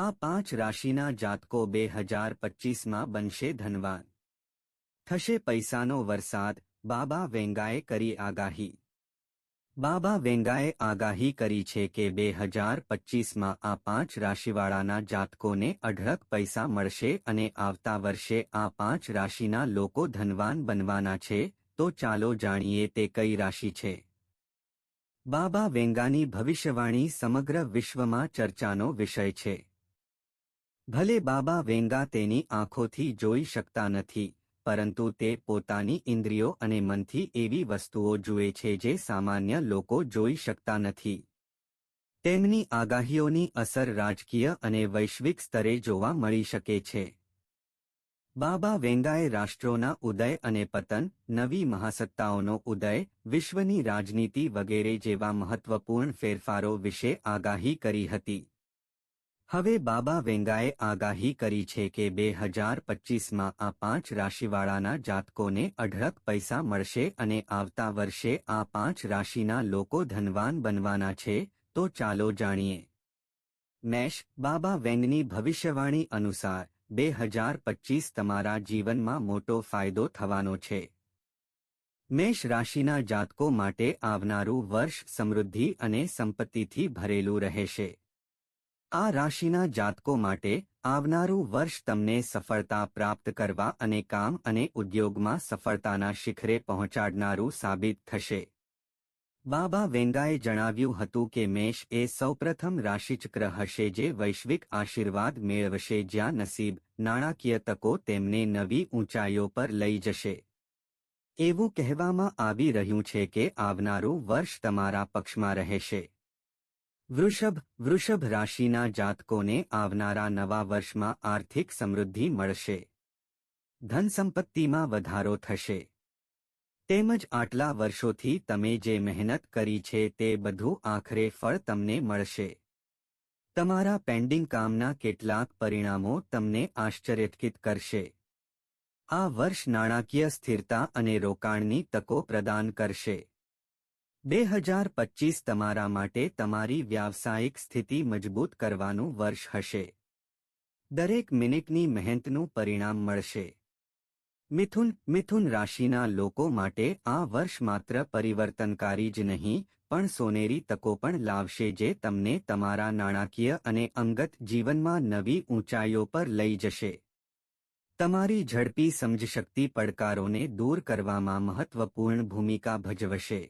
આ પાંચ રાશિના જાતકો બે હજાર પચીસમાં બનશે ધનવાન. થશે પૈસાનો વરસાદ, બાબા વેંગાએ કરી આગાહી. બાબા વેંગાએ આગાહી કરી છે કે બે હજાર પચીસમાં આ પાંચ રાશિવાળાના જાતકોને અઢળક પૈસા મળશે અને આવતા વર્ષે આ પાંચ રાશિના લોકો ધનવાન બનવાના છે, તો ચાલો જાણીએ તે કઈ રાશિ છે. બાબા વેંગાની ભવિષ્યવાણી સમગ્ર વિશ્વમાં ચર્ચાનો વિષય છે. ભલે બાબા વેંગા તેની આંખોથી જોઈ શકતા નથી, પરંતુ તે પોતાની ઇન્દ્રિયો અને મનથી એવી વસ્તુઓ જુએ છે જે સામાન્ય લોકો જોઈ શકતા નથી. તેમની આગાહીઓની અસર રાજકીય અને વૈશ્વિક સ્તરે જોવા મળી શકે છે. બાબા વેંગાએ રાષ્ટ્રોના ઉદય અને પતન, નવી મહાસત્તાઓનો ઉદય, વિશ્વની રાજનીતિ વગેરે જેવા મહત્વપૂર્ણ ફેરફારો વિશે આગાહી કરી હતી. હવે બાબા વેંગાએ આગાહી કરી છે કે બે હજાર પચીસમાં આ પાંચ રાશિવાળાના જાતકોને અઢળક પૈસા મળશે અને આવતા વર્ષે આ પાંચ રાશિના લોકો ધનવાન બનવાના છે, તો ચાલો જાણીએ. મેષ, બાબા વેંગની ભવિષ્યવાણી અનુસાર, બે હજાર પચીસ તમારા જીવનમાં મોટો ફાયદો થવાનો છે. મેષ રાશિના જાતકો માટે આવનારું વર્ષ સમૃદ્ધિ અને સંપત્તિથી ભરેલું રહેશે. આ રાશિના જાતકો માટે આવનારું વર્ષ તમને સફળતા પ્રાપ્ત કરવા અને કામ અને ઉદ્યોગમાં સફળતાના શિખરે પહોંચાડનારું સાબિત થશે. બાબા વેંગાએ જણાવ્યું હતું કે મેષ એ સૌપ્રથમ રાશિચક્ર હશે જે વૈશ્વિક આશીર્વાદ મેળવશે જ્યાં નસીબ, નાણાકીય તકો તેમને નવી ઊંચાઈઓ પર લઈ જશે. એવું કહેવામાં આવી રહ્યું છે કે આવનારું વર્ષ તમારા પક્ષમાં રહેશે. વૃષભ વૃષભ રાશિના જાતકોને આવનારા નવા વર્ષમાં આર્થિક સમૃદ્ધિ મળશે. ધન સંપત્તિમાં વધારો થશે. તેમજ આટલા વર્ષોથી તમે જે મહેનત કરી છે તે બધું આખરે ફળ તમને મળશે. તમારા પેન્ડિંગ કામના કેટલાક પરિણામો તમને આશ્ચર્યચકિત કરશે. આ વર્ષ નાણાકીય સ્થિરતા અને રોકાણની તકો પ્રદાન કરશે. બે હજાર પચીસ તમારા માટે તમારી વ્યાવસાયિક સ્થિતિ મજબૂત કરવાનું વર્ષ હશે. દરેક મિનિટની મહેનતનું પરિણામ મળશે. મિથુન મિથુન રાશિના લોકો માટે આ વર્ષ માત્ર પરિવર્તનકારી જ નહીં, પણ સોનેરી તકો પણ લાવશે જે તમને તમારા નાણાકીય અને અંગત જીવનમાં નવી ઊંચાઈઓ પર લઈ જશે. તમારી ઝડપી સમજશક્તિ પડકારોને દૂર કરવામાં મહત્વપૂર્ણ ભૂમિકા ભજવશે.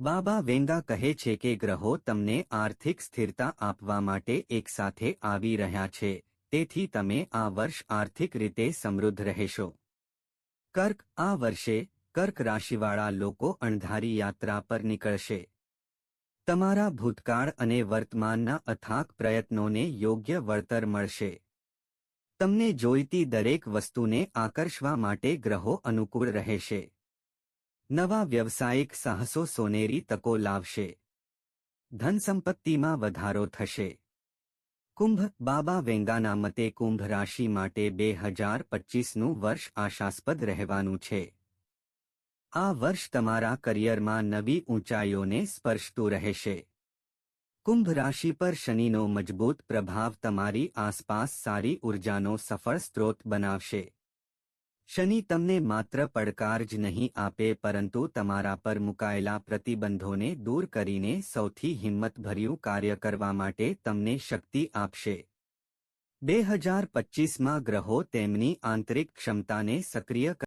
બાબા વેંગા કહે છે કે ગ્રહો તમને આર્થિક સ્થિરતા આપવા માટે એકસાથે આવી રહ્યા છે, તેથી તમે આ વર્ષ આર્થિક રીતે સમૃદ્ધ રહેશો. કર્ક, આ વર્ષે કર્ક રાશિવાળા લોકો અણધારી યાત્રા પર નીકળશે. તમારા ભૂતકાળ અને વર્તમાનના અથાક પ્રયત્નોને યોગ્ય વળતર મળશે. તમને જોઈતી દરેક વસ્તુને આકર્ષવા માટે ગ્રહો અનુકૂળ રહેશે. નવા વ્યવસાયિક સાહસો સોનેરી તકો લાવશે. ધન સંપત્તિમાં વધારો થશે. કુંભ બાબા વેંગાના મતે કુંભ રાશિ માટે બે હજાર પચીસનું વર્ષ આશાસ્પદ રહેવાનું છે. આ વર્ષ તમારા કરિયરમાં નવી ઊંચાઈઓને સ્પર્શતું રહેશે. કુંભ રાશિ પર શનિનો મજબૂત પ્રભાવ તમારી આસપાસ સારી ઉર્જાનો સફળ સ્ત્રોત બનાવશે. શનિ તમને માત્ર પડકાર જ નહીં આપે, પરંતુ તમારા પર મુકાયેલા પ્રતિબંધોને દૂર કરીને સૌથી હિંમતભર્યું કાર્ય કરવા માટે તમને શક્તિ આપશે. બે હજાર પચીસમાં ગ્રહો તેમની આંતરિક ક્ષમતાને સક્રિય